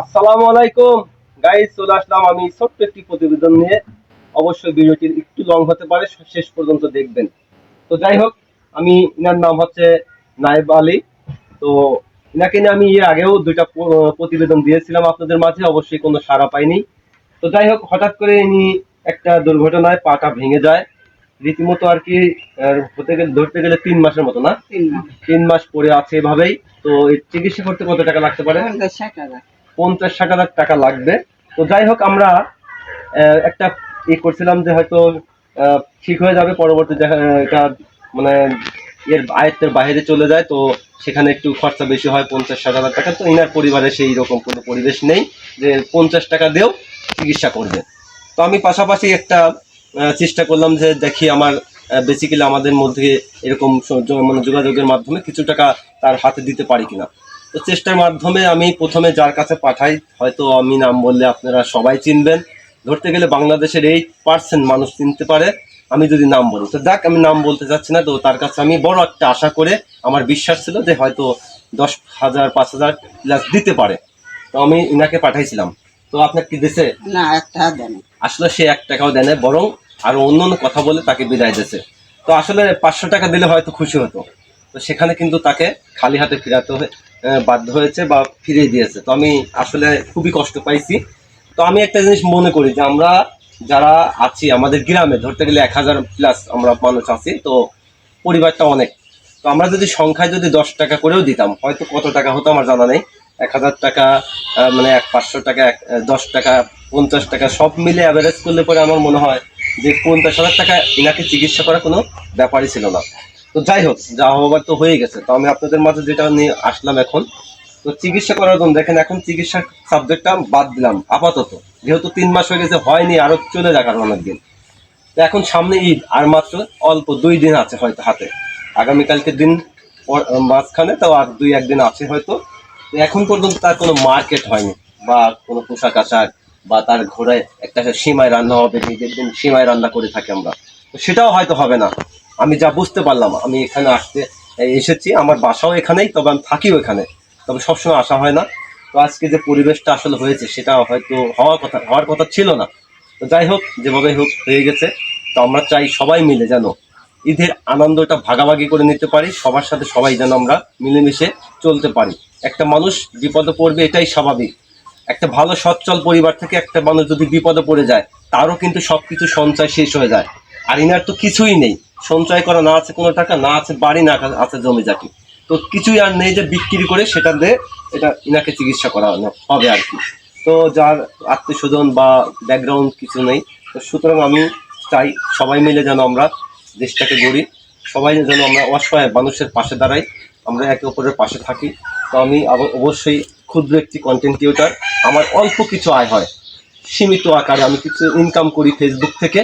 আসসালামু আলাইকুম। গাইস চলে আসলাম আমি ছোট্ট একটি প্রতিবেদন নিয়ে। অবশ্যই ভিডিওটি একটু লং হতে পারে শেষ পর্যন্ত দেখবেন। তো যাই হোক আমি ইনার নাম হচ্ছে নায়েব আলী। তো ইনাকে নিয়ে আমি এর আগেও দুইটা প্রতিবেদন দিয়েছিলাম আপনাদের মাঝে অবশ্যই কোনো সাড়া পাইনি। তো যাই হোক হঠাৎ করে ইনি একটা দুর্ঘটনায় পাটা ভেঙে যায়। রীতিমতো আর কি হতে গেলে ধরতে গেলে তিন মাসের মতো না? তিন মাস। তিন মাস পরে আছে এভাবেই। তো চিকিৎসা করতে কত টাকা লাগতে পারে? ষাট হাজার। পঞ্চাশ ষাট হাজার টাকা লাগবে। তো যাই হোক, আমরা একটা ই করছিলাম যে হয়তো ঠিক হয়ে যাবে পরবর্তী এটা মানে এর আয়ত্তের বাইরে চলে যায়, তো সেখানে একটু খরচা বেশি হয় পঞ্চাশ ষাট হাজার টাকা। তো ইনার পরিবারে সেই রকম কোনো পরিবেশ নেই যে পঞ্চাশ টাকা দিয়েও চিকিৎসা করবে। তো আমি পাশাপাশি একটা চেষ্টা করলাম যে দেখি আমার বেসিক্যালি আমাদের মধ্যে এরকম মানে যোগাযোগের মাধ্যমে কিছু টাকা তার হাতে দিতে পারি কিনা। তো চেষ্টার মাধ্যমে আমি প্রথমে যার কাছে পাঠাই হয়তো আমি নাম বললে আপনারা সবাই চিনবেন। ধরতে গেলে বাংলাদেশের এইট পার্সেন্ট মানুষ চিনতে পারে আমি যদি নাম বলি। তো দেখ আমি নাম বলতে চাচ্ছি না তো তার কাছে আমি বড় একটা আশা করে আমার বিশ্বাস ছিল যে হয়তো দশ হাজার পাঁচ হাজার প্লাস দিতে পারে। তো আমি ইনাকে পাঠাইছিলাম। তো আপনার কি দিছে? না একটা দেন আসলে সে এক টাকাও দেয় না বরং আরও অন্য অন্য কথা বলে তাকে বিদায় দিয়েছে। তো আসলে পাঁচশো টাকা দিলে হয়তো খুশি হতো। তো সেখানে কিন্তু তাকে খালি হাতে ফিরাতে হয়ে বাধ্য হয়েছে বা ফিরিয়ে দিয়েছে। তো আমি আসলে খুবই কষ্ট পাইছি। তো আমি একটা জিনিস মনে করি যে আমরা যারা আছি, আমাদের গ্রামে ধরতে গেলে এক হাজার প্লাস আমরা মানুষ আছি, তো পরিবারটা অনেক। তো আমরা যদি সংখ্যায় যদি দশ টাকা করেও দিতাম, হয়তো কত টাকা হতো আমার জানা নেই। এক হাজার টাকা মানে এক পাঁচশো টাকা, এক দশ টাকা, পঞ্চাশ টাকা, সব মিলে অ্যাভারেজ করলে পরে আমার মনে হয় যে পঞ্চাশ হাজার টাকা এনাকে চিকিৎসা করা কোনো ব্যাপারই ছিল না। তো যাই হোক যা হবার তো হয়ে গেছে। তো আমি আপনাদের মাঝে যেটা নিয়ে আসলাম এখন, তো চিকিৎসা করার জন্য দেখেন এখন চিকিৎসার সাবজেক্টটা বাদ দিলাম, আপাতত। যেহেতু তিন মাস হয়ে গেছে, হয়নি, আরও চলে যাক আরও অনেকদিন। তো এখন সামনে ঈদ, আর মাত্র অল্প দুই দিন আছে হয়তো হাতে। আগামীকালকে দিন মাঝখানে, তো আর দুই একদিন আছে হয়তো। এখন পর্যন্ত তার কোনো মার্কেট হয়নি, বা কোনো পোশাক আশাক, বা তার ঘোড়ায় একটা সীমায় রান্না হবে, নিজের দিন সীমায় রান্না করে থাকি আমরা। তো সেটাও হয়তো হবে না। আমি যা বুঝতে পারলাম, আমি এখানে আসতে এসেছি, আমার বাসাও এখানেই, তবে আমি থাকিও এখানে। তবে সবসময় আসা হয় না। তো আজকে যে পরিবেশটা আসলে হয়েছে, সেটা হয়তো হওয়ার কথা হওয়ার কথা ছিল না। তো যাই হোক যেভাবে হোক, হয়ে গেছে। তো আমরা চাই সবাই মিলে যেন ঈদের আনন্দটা ভাগাভাগি করে নিতে পারি, সবার সাথে সবাই যেন আমরা মিলেমিশে চলতে পারি। একটা মানুষ বিপদে পড়বে, এটাই স্বাভাবিক। একটা ভালো, সচ্ছল পরিবার থেকে একটা মানুষ যদি বিপদে পড়ে যায়, তারও কিন্তু সব কিছু সঞ্চয় শেষ হয়ে যায়। আর ইনার তো কিছুই নেই। সঞ্চয় করা না আছে, কোনো টাকা না আছে, বাড়ি না আছে জমি জাতি। তো কিছুই আর নেই যে বিক্রি করে সেটা দিয়ে এটা ইনাকে চিকিৎসা করা হবে আর কি। তো যার আত্মীয় স্বজন বা ব্যাকগ্রাউন্ড কিছু নেই, তো সুতরাং আমি চাই সবাই মিলে যেন আমরা দেশটাকে গড়ি, সবাই যেন আমরা অসহায় মানুষের পাশে দাঁড়াই, আমরা একে অপরের পাশে থাকি। তো আমি অবশ্যই ক্ষুদ্র একটি কন্টেন্ট ক্রিয়েটার আমার অল্প কিছু আয় হয়। সীমিত আকারে আমি কিছু ইনকাম করি ফেসবুক থেকে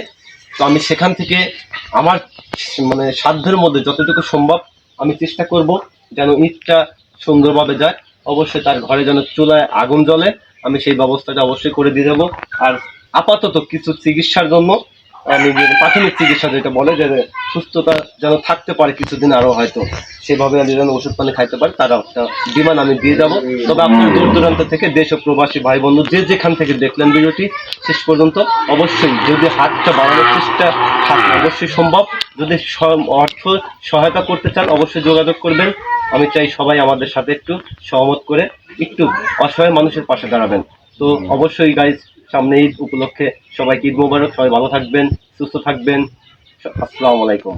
তো আমি সেখান থেকে আমার মানে সাধ্যের মধ্যে যতটুকু সম্ভব আমি চেষ্টা করব যেন ঈদটা সুন্দরভাবে যায়। অবশ্যই তার ঘরে যেন চুলায় আগুন জ্বলে, আমি সেই ব্যবস্থাটা অবশ্যই করে দিয়ে যাব। আর আপাতত কিছু চিকিৎসার জন্য আমি যে প্রাথমিক চিকিৎসা যেটা বলে যে সুস্থতা যেন থাকতে পারে কিছুদিন আরও হয়তো সেভাবে আমি যেন ওষুধ পানি খাইতে পারি তারা একটা ডিমান্ড আমি দিয়ে যাব। তবে আপনার দূর দূরান্ত থেকে দেশ ও প্রবাসী ভাই বন্ধু যে যেখান থেকে দেখলেন ভিডিওটি শেষ পর্যন্ত অবশ্যই যদি হাতটা বাড়ানোর চেষ্টা থাকে অবশ্যই সম্ভব। যদি অর্থ সহায়তা করতে চান অবশ্যই যোগাযোগ করবেন। আমি চাই সবাই আমাদের সাথে একটু সহমত করে একটু অসহায় মানুষের পাশে দাঁড়াবেন। তো অবশ্যই গাইজ সামনে ঈদ উপলক্ষে সবাইকে ঈদ মোবারক সবাই ভালো থাকবেন সুস্থ থাকবেন। আসসালামু আলাইকুম।